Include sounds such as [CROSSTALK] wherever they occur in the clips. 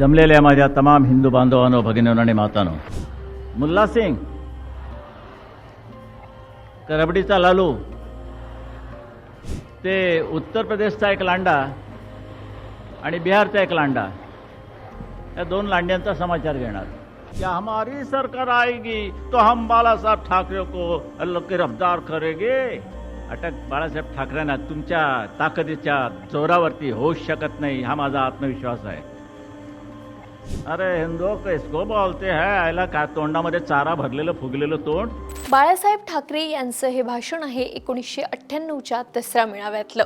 जमलेल्या माझ्या तमाम हिंदू बांधवांनो भगिनींनो आणि मातानो. मुल्ला सिंग करबडीचा लालू ते उत्तर प्रदेशचा एक लांडा आणि बिहारचा एक लांडा या दोन लांड्यांचा समाचार घेणार. क्या हमारी सरकार आएगी तो हम बाळासाहेब ठाकरे को गिरफ्तार करेगे? अटक बाळासाहेब ठाकरेंना तुमच्या ताकदीच्या जोरावरती होऊ शकत नाही हा माझा आत्मविश्वास आहे. अरे हिंदो कैसको बोलते है? आयला का तोंडामध्ये चारा भरलेलं फुगलेलं तोंड? बाळासाहेब ठाकरे यांचं हे भाषण आहे एकोणीसशे अठ्ठ्याण्णवच्या दसरा मेळाव्यातलं.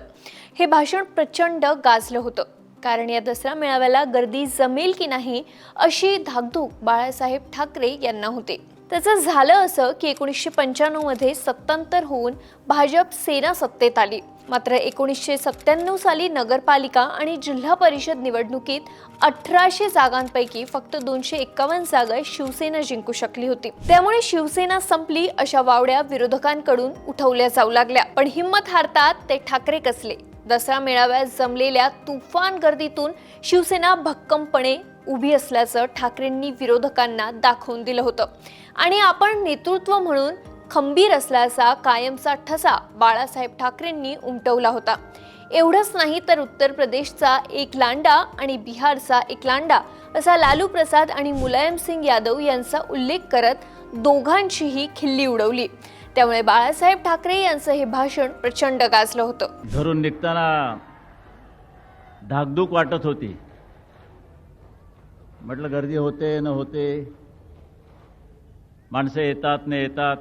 हे भाषण प्रचंड गाजलं होतं. कारण या दसरा मेळाव्याला गर्दी जमेल की नाही अशी धाकधूक बाळासाहेब ठाकरे यांना होते. त्याचं झालं असं की एकोणीसशे पंच्याण्णवमध्ये सत्तांतर होऊन भाजप सेना सत्तेत आली. मात्र एकोणीसशे सत्त्याण्णव साली नगरपालिका आणि जिल्हा परिषद निवडणुकीत अठराशे जागांपैकी फक्त दोनशे एक्कावन्न जागा शिवसेना जिंकू शकली होती. त्यामुळे शिवसेना संपली अशा वावड्या विरोधकांकडून उठवल्या जाऊ लागल्या. पण हिंमत हारतात ते ठाकरे कसले? दसरा मेळाव्यात जमलेल्या तुफान गर्दीतून शिवसेना भक्कमपणे उभी असल्याचं ठाकरेंनी विरोधकांना दाखवून दिलं होतं. आणि आपण नेतृत्व म्हणून खंबीर असल्याचा कायमचा ठसा बाळासाहेब ठाकरेंनी उमटवला होता. एवढंच नाही तर उत्तर प्रदेशचा एक लांडा आणि बिहारचा एक लांडा असा लालू प्रसाद आणि मुलायम सिंग यादव यांचा उल्लेख करत दोघांचीही खिल्ली उडवली. त्यामुळे बाळासाहेब ठाकरे यांचं हे भाषण प्रचंड गाजलं होतं. धरून निघताना धाकधूक वाटत होती. म्हटलं गर्दी होते न होते. माणसं येतात न येतात.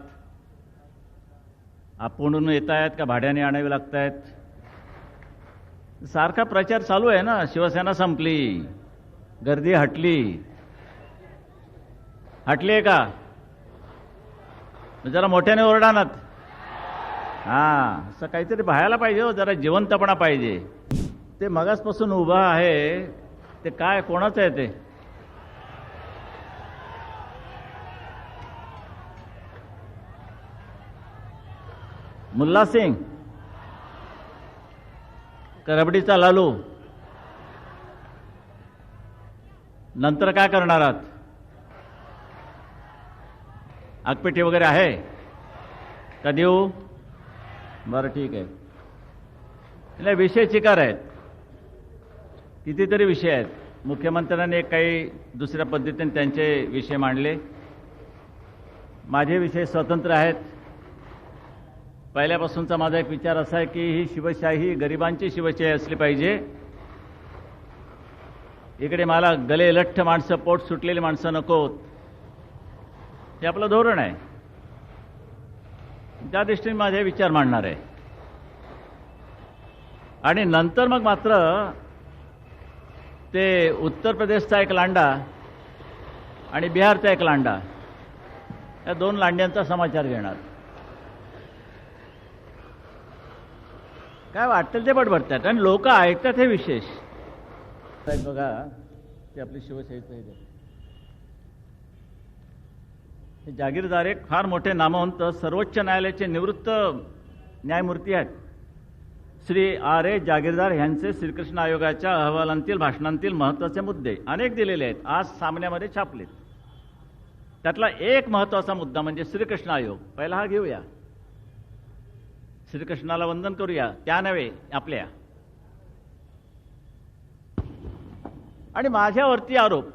आपण येत आहेत का भाड्याने आणावे लागत आहेत सारखा प्रचार चालू आहे ना. शिवसेना संपली. गर्दी हटली. हटली आहे का जरा मोठ्याने ओरडानात. हा असं काहीतरी पाहायला पाहिजे हो जरा जिवंतपणा पाहिजे. ते मगासपासून उभा आहे. ते काय कोणाचं आहे ते? मुल्ला सिंग करबडीचा लालू नंतर काय करणार आहात? आगपेटी वगैरे आहे? का देऊ बरं ठीक आहे. नाही विषय चिकार आहेत. कितीतरी विषय आहेत. मुख्यमंत्र्यांनी काही दुसऱ्या पद्धतीने त्यांचे विषय मांडले. माझे विषय स्वतंत्र आहेत. पहिल्यापासूनचा माझा एक विचार असा आहे की ही शिवशाही गरिबांची शिवशाही असली पाहिजे. इकडे मला गले लठ्ठ माणसं पोट सुटलेली माणसं नकोत हे आपलं धोरण आहे. त्या दृष्टीने माझे विचार मांडणार आहे. आणि नंतर मग मात्र ते उत्तर प्रदेशचा एक लांडा आणि बिहारचा एक लांडा या दोन लांड्यांचा समाचार घेणार. काय वाटतं ते बडबडतात आणि लोक ऐकतात हे विशेष. बघा ते आपली शिवशाहीचं हे हे जागीरदार एक फार मोठे नामवंत सर्वोच्च न्यायालयाचे निवृत्त न्यायमूर्ती आहेत. श्री आर ए जागीरदार यांचे श्रीकृष्ण आयोगाच्या अहवालांतील भाषणांतील महत्त्वाचे मुद्दे अनेक दिलेले आहेत. आज सामन्यामध्ये छापलेत. त्यातला एक महत्त्वाचा मुद्दा म्हणजे श्रीकृष्ण आयोग. पहिला हा घेऊया. श्रीकृष्णाला वंदन करूया. त्या नव्हे आपल्या. आणि माझ्यावरती आरोप.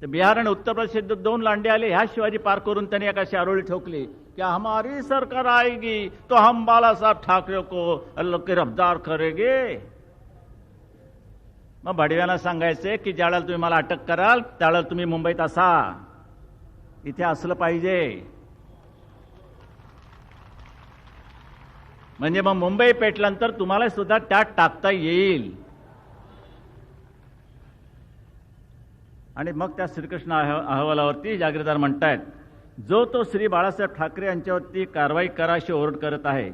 ते बिहार आणि उत्तर प्रदेश दोन लांडे आले ह्या शिवाजी पार करून त्यांनी एका आरोळी ठोकली. की हमारी सरकार आएगी तो हम बाळासाहेब ठाकरे को रफदार गिरफ्तार करेंगे. मग भडव्यांना सांगायचे की ज्यावेळेला तुम्ही मला अटक कराल त्यावेळेला तुम्ही मुंबईत असा. इथे असलं पाहिजे. म्हणजे मग मुंबई पेटल्यानंतर तुम्हाला सुद्धा त्यात टाकता येईल. आणि मग त्या श्रीकृष्ण अह- अहवालावरती जागीरदार म्हणतायत जो तो श्री बाळासाहेब ठाकरे यांच्यावरती कारवाई करा अशी ओरड करत आहे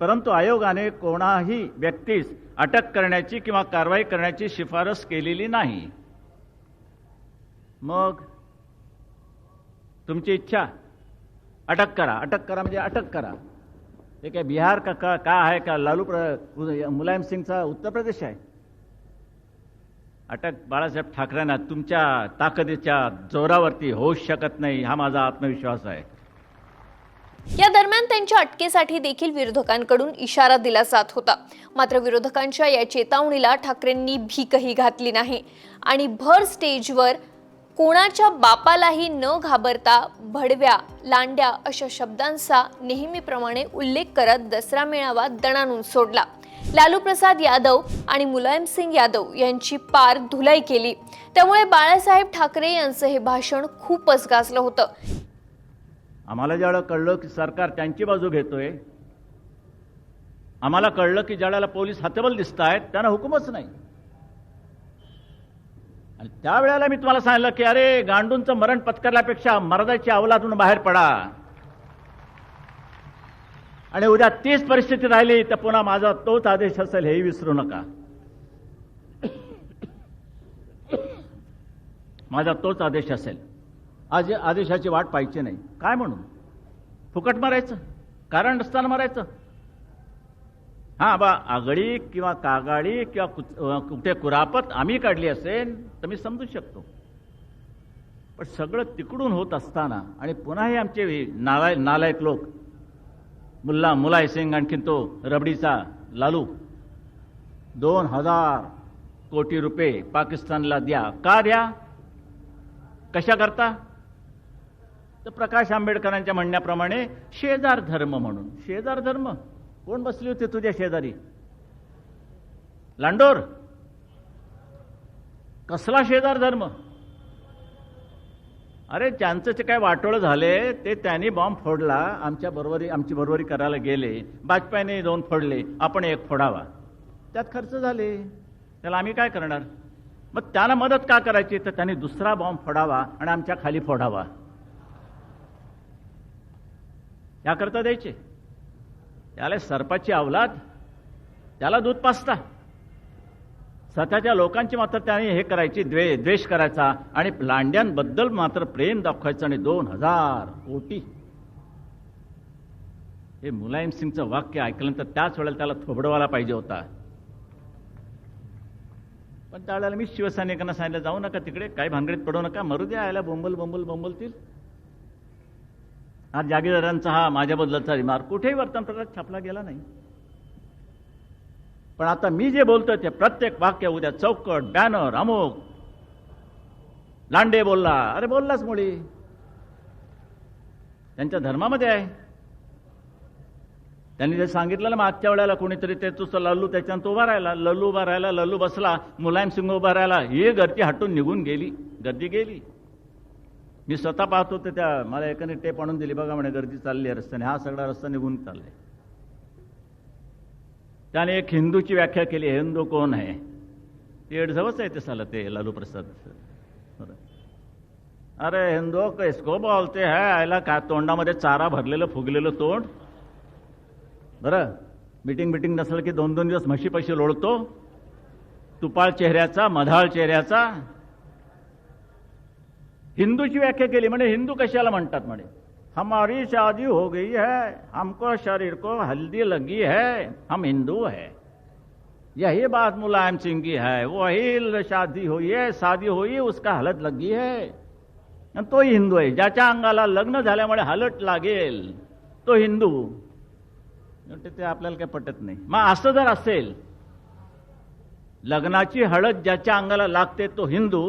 परंतु आयोगाने कोणाही व्यक्तीस अटक करण्याची किंवा कारवाई करण्याची शिफारस केलेली नाही. मग तुमची इच्छा अटक करा अटक करा म्हणजे अटक करा. ते काय बिहार का का का आहे का? लालू प्र मुलायम सिंगचा उत्तर प्रदेश आहे. अटक बाळासाहेब ठाकरेंना तुमच्या ताकदीच्या जोरावरती होऊ शकत नाही हा माझा आत्मविश्वास आहे. या दरम्यान त्यांच्या अटकेसाठी देखील विरोधकांकडून इशारा दिला जात होता. मात्र विरोधकांच्या या चेतावणीला ठाकरेंनी भीकही घातली नाही. आणि भर स्टेजवर कोणाच्या बापालाही न घाबरता भडव्या लांड्या अशा शब्दांचा नेहमीप्रमाणे उल्लेख करत दसरा मेळावा दणानून सोडला. लालू प्रसाद यादव आणि मुलायम सिंग यादव यांची पार धुलाई केली. त्यामुळे बाळासाहेब ठाकरे यांचं हे भाषण खूपच गाजलं होतं. आम्हाला ज्यावेळेला कळलं की सरकार त्यांची बाजू घेतोय आम्हाला कळलं की ज्यावेळेला पोलीस हतबल दिसत आहेत त्यांना हुकूमच नाही. आणि त्यावेळेला मी तुम्हाला सांगितलं की अरे गांडूंचं मरण पत्करल्यापेक्षा मर्दाच्या अवलातून बाहेर पडा. आणि उद्या तीच परिस्थिती राहिली तर पुन्हा माझा तोच आदेश असेल हेही विसरू नका. माझा तोच आदेश असेल. आज आदेशाची वाट पाहिजे नाही. काय म्हणून? फुकट मारायचं? कारण नसताना मारायचं? हां बा आगळी किंवा कागाळी किंवा कुच- कुठे कुरापत आम्ही काढली असेल तर मी समजू शकतो. पण सगळं तिकडून होत असताना आणि पुन्हा हे आमचे नालाय नालायक लोक मुल्ला मुलाय सिंग आणखीन तो रबडीचा लालू दोन हजार कोटी रुपये पाकिस्तानला द्या. का द्या? कशा करता? तर प्रकाश आंबेडकरांच्या म्हणण्याप्रमाणे शेजार धर्म म्हणून. शेजार धर्म. कोण बसली होती तुझ्या शेजारी? लांडोर? कसला शेजार धर्म? अरे ज्यांचं जे काय वाटोळ झाले ते त्यांनी बॉम्ब फोडला आमच्या बरोबरी आमची बरोबरी करायला गेले. वाजपेयीने दोन फोडले आपण एक फोडावा. त्यात खर्च झाले. त्याला आम्ही काय करणार? मग त्याला मदत का करायची? तर त्यांनी दुसरा बॉम्ब फोडावा आणि आमच्या खाली फोडावा. याकरता द्यायचे. त्याला सर्पाची अवलाद त्याला दूध पाचता स्वतःच्या लोकांची मात्र त्याने हे करायची द्वे द्वेष करायचा आणि लांड्यांबद्दल मात्र प्रेम दाखवायचं आणि दोन हजार कोटी. हे मुलायम सिंगचं वाक्य ऐकल्यानंतर त्याच वेळेला त्याला थोबडवायला पाहिजे होता. पण त्यावेळेला मी शिवसैनिकांना सांगितलं जाऊ नका तिकडे काही भानगडीत पडू नका मरू द्या बोंबल बोंबल बोंबलतील. आज जागीरदारांचा हा माझ्याबद्दलचा रिमार्क कुठेही वर्तमानपत्रात छापला गेला नाही. पण आता मी जे बोलतोय ते प्रत्येक वाक्य उद्या चौकट बॅनर अमुक लांडे बोलला. अरे बोललाच मुळी. त्यांच्या धर्मामध्ये आहे. त्यांनी जे सांगितलं ना मागच्या वेळेला कोणीतरी ते तुझं लल्लू त्याच्यानंतर उभा राहिला. लल्लू उभा राहिला लल्लू बसला. मुलायम सिंग उभा राहिला. ही गर्दी हटून निघून गेली. गर्दी गेली. मी स्वतः पाहतो तर त्या मला एकाने टेप आणून दिली. बघा म्हणे गर्दी चालली आहे रस्त्याने. हा सगळा रस्ता निघून चाललाय. त्याने एक हिंदूची व्याख्या केली. हिंदू कोण आहे? ते एडझवच आहे ते साला ते लालू प्रसाद. अरे हिंदू कैसको बोलते है? आयला का तोंडामध्ये चारा भरलेलं फुगलेलं तोंड? बरं मिटिंग मिटिंग नसलं की दोन दोन दिवस म्हशी पैसे लोळतो? तुपाळ चेहऱ्याचा मधाळ चेहऱ्याचा हिंदूची व्याख्या केली म्हणे हिंदू कशाला म्हणतात म्हणे? हमारी शादी हो गई है हमको शरीर को हल्दी लगी है हम हिंदू है। यही बात मुलायम सिंह की है वही शादी हुई है शादी हुई उसका हलत लगी है। आणि तो हिंदू आहे ज्याच्या अंगाला लग्न झाल्यामुळे हलट लागेल तो हिंदू। ते आपल्याला काही पटत नाही. मग असं जर असेल लग्नाची हळद ज्याच्या अंगाला लागते तो हिंदू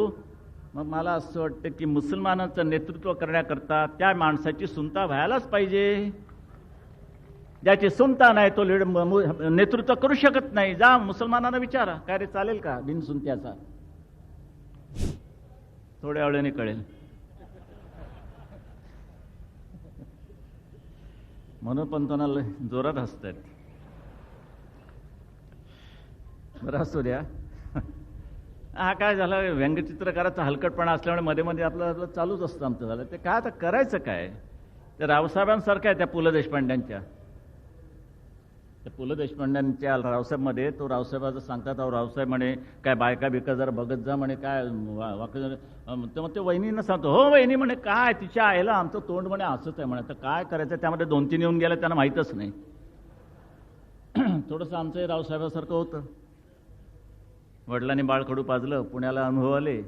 मग मला असं वाटतं की मुसलमानांचं नेतृत्व करण्याकरता त्या माणसाची सुनता व्हायलाच पाहिजे. ज्याची सुनता नाही तो लीड नेतृत्व करू शकत नाही. जा मुसलमानांना विचारा. काय रे चालेल का? बिनसुनत्याचा थोड्या वेळाने कळेल. म्हणून पण कोणाला जोरात हसतायत. बरं असू द्या. हा काय झालं व्यंगचित्रकाराचा हलकटपणा असल्यामुळे मध्ये मध्ये आपलं आपलं चालूच असतं आमचं झालं. ते काय आता करायचं काय? ते रावसाहेबांसारखं आहे त्या पु ल देशपांड्यांच्या. त्या पु ल देशपांड्यांच्या रावसाहेबमध्ये तो रावसाहेबाचं सांगतात अहो रावसाहेब म्हणे काय बायका बिका जरा बघत जा म्हणे काय वा- वाक्य तर मग ते वहिनींना सांगतो हो वहिनी म्हणे काय तिच्या आईला आमचं तोंड म्हणे असंच आहे म्हणे तर काय करायचं? त्यामध्ये दोन तीन येऊन गेलं त्यांना माहीतच नाही. [CLEARS THROAT] थोडंसं आमचं रावसाहेबासारखं होतं. वडिलांनी बाळकडू पाजलं पुण्याला अनुभव आले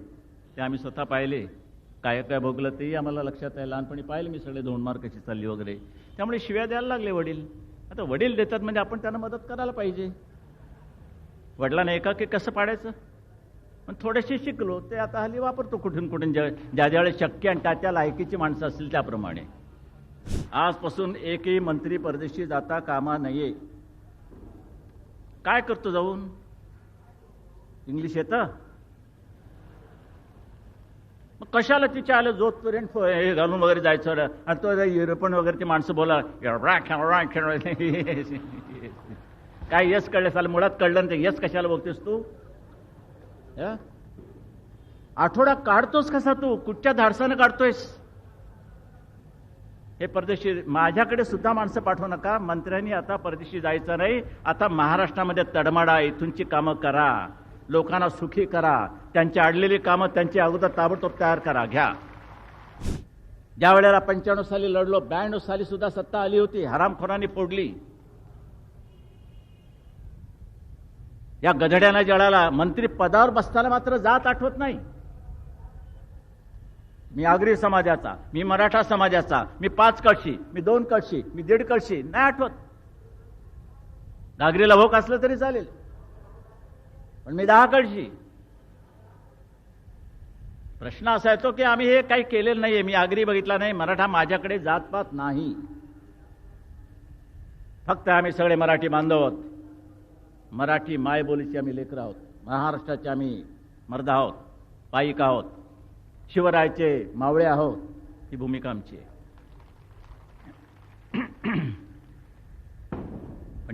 ते आम्ही स्वतः पाहिले. काय काय भोगलं तेही आम्हाला लक्षात आहे. लहानपणी पाहिलं मी सगळे दोन मार्क कशी चालली वगैरे. त्यामुळे शिव्या द्यायला लागले वडील. आता वडील देतात म्हणजे आपण त्यांना मदत करायला पाहिजे. वडिलांना एकाकी कसं पाडायचं? पण थोडेसे शिकलो ते आता हल्ली वापरतो कुठून कुठून. ज्या ज्या ज्यावेळेस शक्य आणि त्या त्या लायकीची माणसं असतील त्याप्रमाणे. आजपासून एकही मंत्री परदेशी जाता कामा नये. काय करतो जाऊन? इंग्लिश येतं? मग कशाला तिच्या आलं जोतपर्यंत हे घालून वगैरे जायचं? आणि तो युरोपन वगैरे ती माणसं बोला काय यस कळलं चाल मुळात कळलं ना ते यस कशाला बघतेस तू? आठवडा काढतोस कसा तू? कुठच्या धाडसानं काढतोयस? हे परदेशी माझ्याकडे सुद्धा माणसं पाठवू नका. मंत्र्यांनी आता परदेशी जायचं नाही. आता महाराष्ट्रामध्ये तडमाडा इथूनची कामं करा. लोकांना सुखी करा. त्यांची अडलेली कामं त्यांची अगोदर ताबडतोब तयार करा. घ्या. ज्या वेळेला पंच्याण्णव साली लढलो ब्याण्णव साली सुद्धा सत्ता आली होती हरामखोरांनी फोडली. या गधड्यानं जळाला मंत्री पदावर बसताना मात्र जात आठवत नाही. मी आगरी समाजाचा मी मराठा समाजाचा मी पाच कळशी मी दोन कळशी मी दीड कळशी नाही आठवत. गागरीला भोक असलं तरी चालेल. पण मी दहा कळशी प्रश्न असा येतो की आम्ही हे काही केलेलं नाहीये मी आगरी बघितला नाही मराठा माझ्याकडे जातपात नाही. फक्त आम्ही सगळे मराठी बांधव आहोत. मराठी मायबोलीचे आम्ही लेकरं आहोत. महाराष्ट्राचे आम्ही मर्द आहोत. पायिक आहोत. शिवरायाचे मावळे आहोत. ही भूमिका आमची आहे.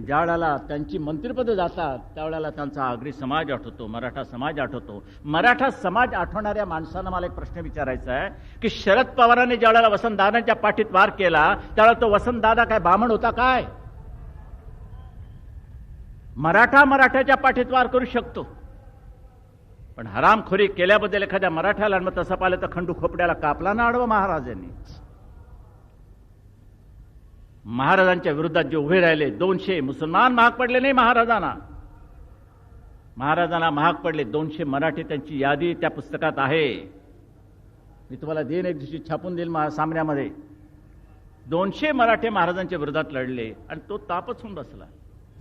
ज्या वेळेला त्यांची मंत्रिपदं जातात त्यावेळेला त्यांचा आगरी समाज आठवतो मराठा समाज आठवतो. मराठा समाज आठवणाऱ्या माणसानं मला एक प्रश्न विचारायचा आहे की शरद पवारांनी ज्या वेळेला वसंतदादांच्या पाठीत वार केला त्यावेळेला तो वसंतदादा काय बामण होता काय? मराठा मराठ्याच्या पाठीत वार करू शकतो. पण हरामखोरी केल्याबद्दल एखाद्या मराठ्याला मग तसं पाहिलं तर खंडू खोपड्याला कापला ना आडवं महाराजांनी. महाराजांच्या विरोधात जे उभे राहिले दोनशे मुसलमान महाग पडले नाही महाराजांना. महाराजांना महाग पडले दोनशे मराठी त्यांची यादी त्या पुस्तकात आहे. मी तुम्हाला देईन एक दिवशी छापून देईल महा- सामन्यामध्ये. दोनशे मराठे महाराजांच्या विरोधात लढले आणि तो तापच होऊन बसला.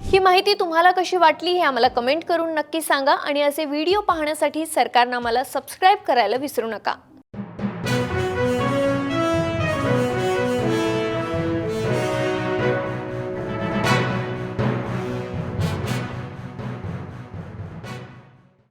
ही माहिती तुम्हाला कशी वाटली हे आम्हाला कमेंट करून नक्की सांगा आणि असे व्हिडिओ पाहण्यासाठी सरकारनं आम्हाला सबस्क्राईब करायला विसरू नका.